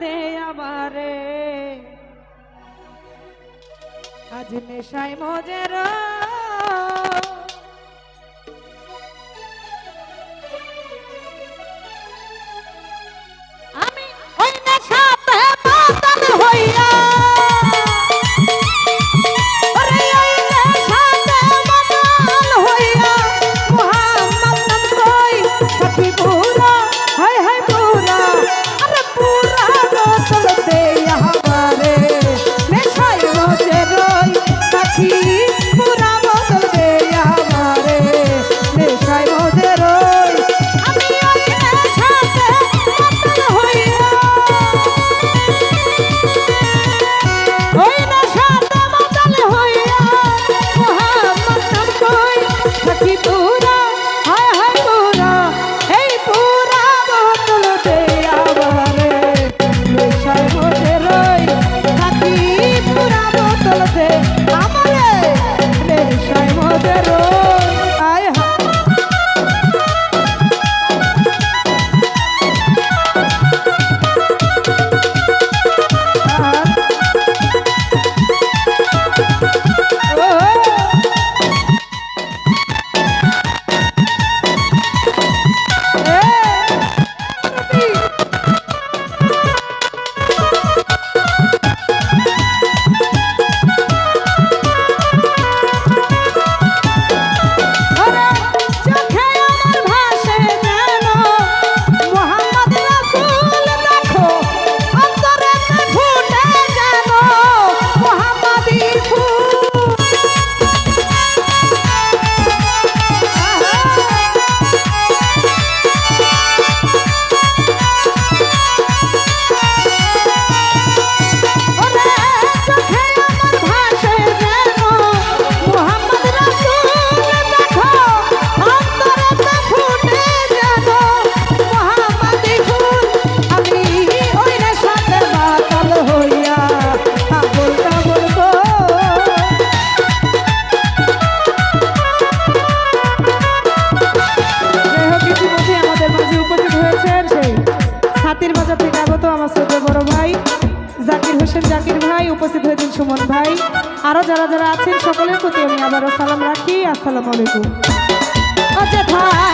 দে আমারে। আজ নেশায় মজে রয় people উপস্থিত হয়েছেন সুমন ভাই। আরও যারা যারা আছেন সকলের প্রতি আমি আবারও সালাম রাখি। আসসালামু আলাইকুম। আচ্ছা ভাই